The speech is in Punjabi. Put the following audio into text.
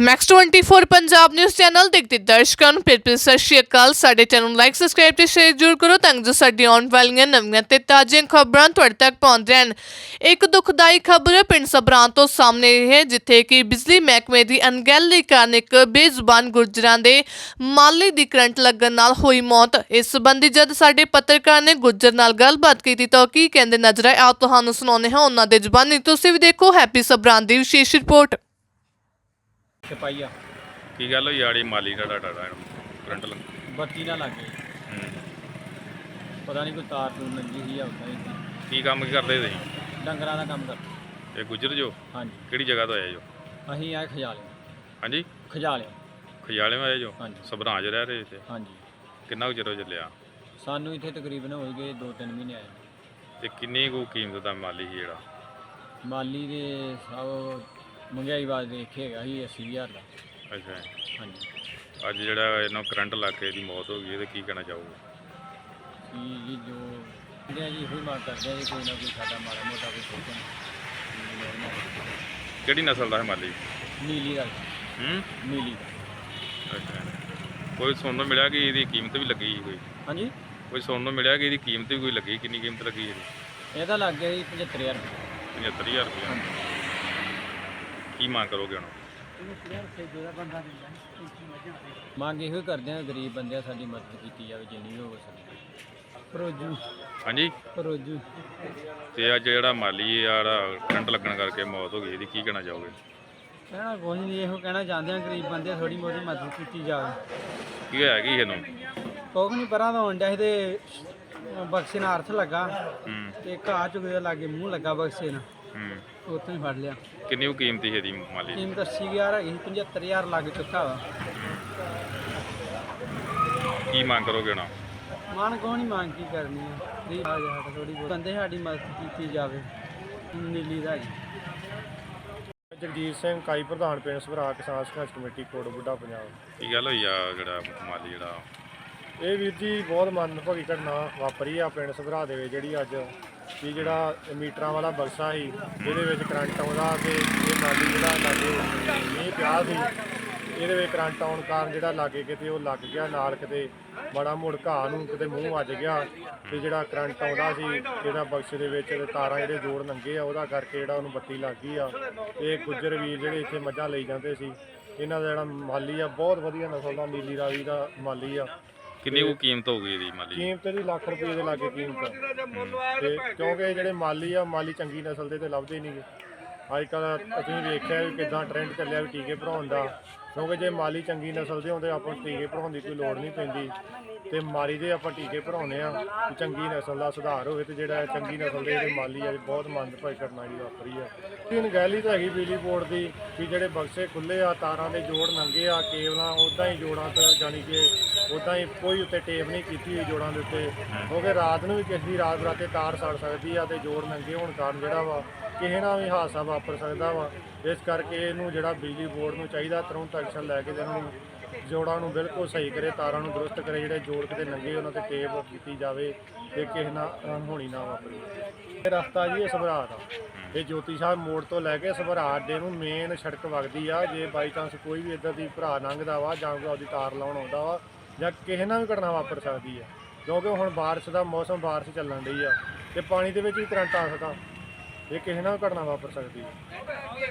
ਮੈਕਸ 24 ਪੰਜਾਬ ਨਿਊਜ਼ ਚੈਨਲ ਦੇਖਦੇ ਦਰਸ਼ਕਾਂ ਨੂੰ। ਪਿਆਰ ਭਰੀ ਸਤਿ ਸ਼੍ਰੀ ਅਕਾਲ। ਸਾਡੇ ਚੈਨਲ ਨੂੰ ਲਾਈਕ ਸਬਸਕ੍ਰਾਈਬ ਤੇ ਸ਼ੇਅਰ ਜ਼ਰੂਰ ਕਰੋ ਤਾਂ ਜੋ ਸਾਡੀ ਆਉਣ ਵਾਲੀਆਂ ਨਵੀਆਂ ਤੇ ਤਾਜ਼ੀਆਂ ਖਬਰਾਂ ਤੁਹਾਡੇ ਤੱਕ ਪਹੁੰਚ ਰਹਿਣ ਇੱਕ ਦੁਖਦਾਈ ਖਬਰ ਪਿੰਡ ਸਬਰਾਂ ਤੋਂ ਸਾਹਮਣੇ ਹੈ, ਜਿੱਥੇ ਕਿ ਬਿਜਲੀ ਮਹਿਕਮੇ ਦੀ ਅਣਗਹਿਲੀ ਕਾਰਨ ਇੱਕ ਬੇਜ਼ੁਬਾਨ ਗੁਰਜਰਾਂ ਦੇ ਮਾਲੀ ਦੀ ਕਰੰਟ ਲੱਗਣ ਨਾਲ ਹੋਈ ਮੌਤ। ਇਸ ਸੰਬੰਧੀ ਜਦ ਸਾਡੇ ਪੱਤਰਕਾਰ ਨੇ ਗੁਰਜਰ ਨਾਲ ਗੱਲਬਾਤ ਕੀਤੀ ਤਾਂ ਉਹ ਕੀ ਕਹਿੰਦੇ ਨਜ਼ਰ ਆਏ, ਆਓ ਤੁਹਾਨੂੰ ਸੁਣਾਉਂਦੇ ਹਾਂ ਉਹਨਾਂ ਦੇ ਜ਼ੁਬਾਨੀ। ਤੁਸੀਂ ਵੀ ਦੇਖੋ ਹੈਪੀ ਸਬਰਾਂ ਦੀ ਵਿਸ਼ੇਸ਼ ਰਿਪੋਰਟ। ਸਿਪਾਹੀਆ ਕੀ ਗੱਲ ਹੋਈ ਆੜੀ ਮਾਲੀ ਦਾ ਤੁਹਾਡਾ ਕਰੰਟ ਲੱਗ ਬੱਤੀ ਨਾ ਲੱਗ ਗਈ ਹੂੰ। ਪਤਾ ਨਹੀਂ ਕੋਈ ਤਾਰ ਤੂਰ ਲੰਗੀ ਸੀ ਜਾਂ ਉਦਾਂ ਹੀ ਕੀ ਕੰਮ ਕੀ ਕਰਦੇ ਤੁਸੀਂ? ਡੰਗਰਾਂ ਦਾ ਕੰਮ ਕਰ ਇਹ ਗੁਜਰ ਜੋ? ਹਾਂਜੀ। ਕਿਹੜੀ ਜਗ੍ਹਾ ਤੋਂ ਆਏ ਜੋ? ਅਸੀਂ ਆਏ ਖਜਾਲੇ ਹਾਂਜੀ? ਖਜਾਲੇ ਖਜਾਲੇ ਆਏ ਜੋ? ਹਾਂਜੀ। ਸਭਰਾਂ 'ਚ ਰਹਿ ਰਹੇ ਇੱਥੇ? ਹਾਂਜੀ। ਕਿੰਨਾ ਕੁ ਚਿਰ ਹੋ ਚੱਲਿਆ? ਸਾਨੂੰ ਇੱਥੇ ਤਕਰੀਬਨ ਹੋ ਗਏ 2-3 ਮਹੀਨੇ ਆਏ। ਤੇ ਕਿੰਨੀ ਕੁ ਕੀਮਤ ਦਾ ਮਾਲੀ ਸੀ ਜਿਹੜਾ? ਮਾਲੀ ਦੇ ਸਭ ਮਹਿੰਗਾਈ ਬਾਦ ਦੇਖੇ ਹੈਗਾ ਸੀ 80000 ਦਾ। ਅੱਛਾ। ਹਾਂਜੀ। ਅੱਜ ਜਿਹੜਾ ਇਹਨੂੰ ਕਰੰਟ ਲੱਗ ਕੇ ਇਹਦੀ ਮੌਤ ਹੋ ਗਈ ਇਹਦੇ ਕੀ ਕਹਿਣਾ ਚਾਹੋਗੇ? ਕੀ ਜੀ ਜੋ ਕਹਿੰਦੇ ਜੀ ਇਹੋ ਹੀ ਮੰਗ ਕਰਦੇ ਆ ਜੀ ਕੋਈ ਨਾ ਕੋਈ ਸਾਡਾ ਮਾੜਾ ਮੋਟਾ ਕੋਈ ਸੋਚਣ। ਕਿਹੜੀ ਨਸਲ ਦਾ ਹੈ ਮਾਲੀ? ਨੀਲੀ ਦਾ। ਹੂੰ? ਨੀਲੀ। ਦਾ ਅੱਛਾ। ਕੋਈ ਸੁਣਨ ਨੂੰ ਮਿਲਿਆ ਕਿ ਇਹਦੀ ਕੀਮਤ ਵੀ ਲੱਗੀ ਸੀ ਕੋਈ? ਹਾਂਜੀ? ਕੋਈ ਸੁਣਨ ਨੂੰ ਮਿਲਿਆ ਕਿ ਇਹਦੀ ਕੀਮਤ ਵੀ ਕੋਈ ਲੱਗੀ? ਕਿੰਨੀ ਕੀਮਤ ਲੱਗੀ ਇਹਦੀ? ਇਹਦਾ ਲੱਗ ਗਿਆ ਜੀ 75000 ਰੁਪਏ। 75000 ਰੁਪਏ। ਕੀ ਮੰਗ ਕਰੋਗੇ ਹੁਣ? ਮੰਗ ਇਹੋ ਹੀ ਕਰਦੇ ਆ ਗਰੀਬ ਬੰਦਿਆਂ ਸਾਡੀ ਮਦਦ ਕੀਤੀ ਜਾਵੇ ਜਿੰਨੀ ਹੋ ਸਕਦੀ ਫਰੋਜੂ ਹਾਂਜੀ? ਫਰੋਜੂ ਤੇ ਅੱਜ ਜਿਹੜਾ ਮਾਲੀ ਜਿਹੜਾ ਕਰੰਟ ਲੱਗਣ ਕਰਕੇ ਮੌਤ ਹੋ ਗਈ ਇਹਦੀ ਕੀ ਕਹਿਣਾ ਚਾਹੋਗੇ? ਕਹਿਣਾ ਕੁਝ ਨਹੀਂ ਇਹੋ ਕਹਿਣਾ ਚਾਹੁੰਦੇ ਆ ਗਰੀਬ ਬੰਦੇ ਥੋੜੀ ਮੋਟੀ ਮਦਦ ਕੀਤੀ ਜਾਵੇ। ਕੀ ਹੋਇਆ ਕੀ ਇਹਨੂੰ? ਕੋਕ ਨਹੀਂ ਪਰਾਂ ਦਾ ਸੀ ਤੇ ਬਕਸੇ ਨਾਲ ਅਰਥ ਲੱਗਾ ਹੂੰ। ਤੇ ਘਾਹ ਚੁਗਦੇ ਲਾਗੇ ਮੂੰਹ ਲੱਗਾ ਬਕਸੇ ਨਾਲ ਹੂੰ। ਉੱਥੇ ਹੀ ਫੜ ਲਿਆ। ਕਿੰਨੀ ਕੁ ਕੀਮਤੀ ਮਾਲੀ ਦੀ? ਕੀਮਤ 80000 ਹੈਗੀ ਸੀ 75000 ਲੱਗ ਚੁੱਕਾ ਵਾ। ਕੀ ਮੰਗ ਕਰੋਗੇ ਹੁਣ ਮਨ ਕੋ ਨਹੀਂ ਮੰਗ ਕੀ ਕਰਨੀ ਆ? ਗਰੀਬ ਆ ਜਾ ਥੋੜੀ ਬਹੁਤ। ਬੰਦੇ ਸਾਡੀ ਮਦਦ ਕੀਤੀ ਜਾਵੇ ਨੀਲੀ ਦਾ ਜੀ ਜਗਜੀਤ ਸਿੰਘ ਕਾਈ ਪ੍ਰਧਾਨ ਪਿੰਡ ਸਭਰਾ ਕਿਸਾਨ ਸੰਘਰਸ਼ ਕਮੇਟੀ ਕੋਟ ਬੁੱਢਾ ਪੰਜਾਬ। ਕੀ ਗੱਲ ਹੋਈ ਆ ਜਿਹੜਾ ਮਾਲੀ ਜਿਹੜਾ? ਇਹ ਵੀਰ ਜੀ ਬਹੁਤ ਮੰਦਭਾਗੀ ਘਟਨਾ ਵਾਪਰੀ ਆ ਪਿੰਡ ਸਭਰਾ ਦੇ ਵਿੱਚ, ਜਿਹੜੀ ਅੱਜ ਕੀ ਜਿਹੜਾ ਮੀਟਰਾਂ ਵਾਲਾ ਬਕਸਾ ਸੀ, ਇਹਦੇ ਵਿੱਚ ਕਰੰਟ ਆਉਂਦਾ ਤੇ ਇਹ ਮਾਲੀ ਜਿਹੜਾ ਲਾਗੇ ਮੀਂਹ ਪਿਆ ਸੀ, ਇਹਦੇ ਵਿੱਚ ਕਰੰਟ ਆਉਣ ਕਾਰਨ ਜਿਹੜਾ ਲਾਗੇ ਕਿਤੇ ਉਹ ਲੱਗ ਗਿਆ, ਨਾਲ ਕਿਤੇ ਬੜਾ ਮੁੜ ਘਾਹ ਨੂੰ ਕਿਤੇ ਮੂੰਹ ਵੱਜ ਗਿਆ ਤੇ ਜਿਹੜਾ ਕਰੰਟ ਆਉਂਦਾ ਸੀ ਇਹਦਾ ਬਕਸੇ ਦੇ ਵਿੱਚ ਤਾਰਾਂ ਜਿਹੜੇ ਜੋੜ ਲੰਗੇ ਆ, ਉਹਦਾ ਕਰਕੇ ਜਿਹੜਾ ਉਹਨੂੰ ਬੱਤੀ ਲੱਗ ਗਈ ਆ। ਇਹ ਗੁੱਜਰ ਵੀਰ ਜਿਹੜੇ ਇੱਥੇ ਮੱਝਾਂ ਲਈ ਜਾਂਦੇ ਸੀ, ਇਹਨਾਂ ਦਾ ਜਿਹੜਾ ਮਾਲੀ ਆ, ਬਹੁਤ ਵਧੀਆ ਨਸਲ ਦਾ, ਨੀਲੀ ਰਾਵੀ ਦਾ ਮਾਲੀ ਆ। ਕਿੰਨੀ ਕੁ ਕੀਮਤ ਹੋਊਗੀ ਇਹਦੀ ਮਾਲੀ ਦੀ? ਕੀਮਤ ਇਹਦੀ ਲੱਖ ਰੁਪਏ ਦੇ ਲਾਗੇ ਕੀਮਤ ਆ। ਤੇ ਕਿਉਂਕਿ ਇਹ ਜਿਹੜੇ ਮਾਲੀ ਆ ਮਾਲੀ ਚੰਗੀ ਨਸਲ ਦੇ ਤੇ ਲੱਭਦੇ ਹੀ ਨਹੀਂਗੇ ਅੱਜ ਕੱਲ ਤੁਸੀਂ ਵੇਖਿਆ ਵੀ ਕਿਦਾਂ ਟ੍ਰੈਂਡ ਚੱਲਿਆ ਵੀ ਟੀਕੇ ਭਰਾਉਣ ਦਾ ਕਿਉਂਕਿ ਜੇ ਮਾਲੀ ਚੰਗੀ ਨਸਲ ਦੇ ਹੁੰਦੇ, ਆਪਾਂ ਨੂੰ ਟੀਕੇ ਭਰਾਉਣ ਦੀ ਕੋਈ ਲੋੜ ਨਹੀਂ ਪੈਂਦੀ। ਤੇ ਮਾਰੀ ਦੇ ਆਪਾਂ ਟੀਕੇ ਭਰਾਉਨੇ ਆ ਕਿ ਚੰਗੀ ਨਸਲ ਦਾ ਸੁਧਾਰ ਹੋਵੇ ਤੇ ਜਿਹੜਾ ਚੰਗੀ ਨਸਲ ਦੇ ਜਿਹੜੇ ਮਾਲੀ ਆ, ਇਹ ਬਹੁਤ ਮੰਦਭਾਗੀ ਘਟਨਾ ਜੀ ਵਾਪਰੀ ਆ। ਇਹ ਗੈਲੀ ਤਾਂ ਹੈਗੀ ਬਿਜਲੀ ਬੋਰਡ ਦੀ, ਵੀ ਜਿਹੜੇ ਬਕਸੇ ਖੁੱਲੇ ਆ, ਤਾਰਾਂ ਦੇ ਜੋੜ ਨੰਗੇ ਆ, ਕੇਵਲਾਂ ਉਦਾਂ ਹੀ ਜੋੜਾਂ ਤੇ, ਜਾਣੀ ਕਿ ਉਦਾਂ ਹੀ ਕੋਈ ਉੱਤੇ ਟੇਪ ਨਹੀਂ ਕੀਤੀ ਹੋਈ ਜੋੜਾਂ ਦੇ ਉੱਤੇ। ਕਿਉਂਕਿ ਰਾਤ ਨੂੰ ਵੀ ਕਿਸੇ ਦੀ ਰਾਤ ਬਰਾਤੇ ਤਾਰ ਸੜ ਸਕਦੀ ਆ ਤੇ ਜੋੜ ਨੰਗੇ ਹੋਣ ਕਾਰਨ ਜਿਹੜਾ ਵਾ, ਕਿਸੇ ਨਾਲ ਵੀ ਹਾਦਸਾ ਵਾਪਰ ਸਕਦਾ ਵਾ। ਇਸ ਕਰਕੇ ਇਹਨੂੰ ਜਿਹੜਾ ਬਿਜਲੀ ਬੋਰਡ ਨੂੰ ਚਾਹੀਦਾ, ਤੁਰੰਤ ਐਕਸ਼ਨ ਲੈ ਕੇ ਤੇ ਇਹਨਾਂ ਨੂੰ ਜੋੜਾਂ ਨੂੰ ਬਿਲਕੁਲ ਸਹੀ ਕਰੇ, ਤਾਰਾਂ ਨੂੰ ਦਰੁਸਤ ਕਰੇ, ਜਿਹੜੇ ਜੋੜ ਕਿਤੇ ਨੰਗੇ ਉਹਨਾਂ ਤੇ ਟੇਪ ਕੀਤੀ ਜਾਵੇ ਤੇ ਕਿਸੇ ਨਾਲ ਅਣਹੋਣੀ ਨਾ ਵਾਪਰੇ। ਇਹ ਰਸਤਾ ਜੀ, ਇਹ ਸਭਰਾ ਦਾ ਇਹ ਜੋਤੀ ਸਾਹਿਬ ਮੋੜ ਤੋਂ ਲੈ ਕੇ ਸਭਰਾ ਦੇ ਨੂੰ ਮੇਨ ਸੜਕ ਵਗਦੀ ਆ, ਜੇ ਬਾਈ ਚਾਂਸ ਕੋਈ ਵੀ ਇੱਧਰ ਦੀ ਭਰਾ ਲੰਘਦਾ ਵਾ ਜਾਂ ਕੋਈ ਉਹਦੀ ਤਾਰ ਲਾਉਣ ਆਉਂਦਾ ਵਾ ਜਾਂ ਕਿਸੇ ਨਾਲ ਵੀ ਘਟਨਾ ਵਾਪਰ ਸਕਦੀ ਹੈ ਕਿਉਂਕਿ ਹੁਣ ਬਾਰਿਸ਼ ਦਾ ਮੌਸਮ ਬਾਰਿਸ਼ ਚੱਲਣ ਡਈ ਆ ਤੇ ਪਾਣੀ ਦੇ ਵਿੱਚ ਵੀ ਕਰੰਟ ਆ ਸਕਦਾ, ਇਹ ਕਿਸੇ ਨਾਲ ਵੀ ਘਟਨਾ ਵਾਪਰ ਸਕਦੀ ਹੈ